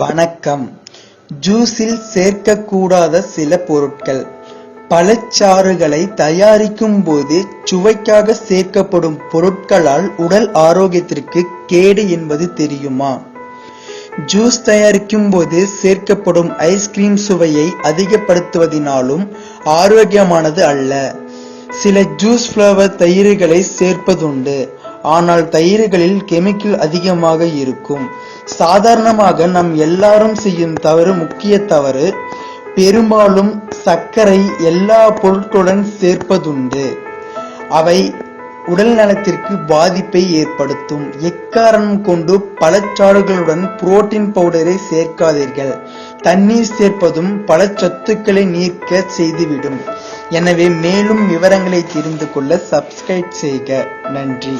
வணக்கம். ஜூஸில் சேர்க்கக்கூடாத சில பொருட்கள். பழச்சாறுகளை தயாரிக்கும் போது சுவைக்காக சேர்க்கப்படும் பொருட்களால் உடல் ஆரோக்கியத்திற்கு கேடு என்பது தெரியுமா? ஜூஸ் தயாரிக்கும் போது சேர்க்கப்படும் ஐஸ்கிரீம் சுவையை அதிகப்படுத்துவதினாலும் ஆரோக்கியமானது அல்ல. சில ஜூஸ் ஃப்ளவர் தயிர்களை சேர்ப்பதுண்டு. ஆனால் தயிர்களில் கெமிக்கல் அதிகமாக இருக்கும். சாதாரணமாக நம் எல்லாரும் செய்யும் தவறு முக்கிய தவறு பெரும்பாலும் சர்க்கரை எல்லா பொருட்களுடன் சேர்ப்பதுண்டு. அவை உடல் நலத்திற்கு பாதிப்பை ஏற்படுத்தும். எக்காரணம் கொண்டு பழச்சாறுகளுடன் புரோட்டீன் பவுடரை சேர்க்காதீர்கள். தண்ணீர் சேர்ப்பதும் பல சத்துக்களை நீர்க்க செய்துவிடும். எனவே மேலும் விவரங்களை தெரிந்து கொள்ள சப்ஸ்கிரைப் செய்க. நன்றி.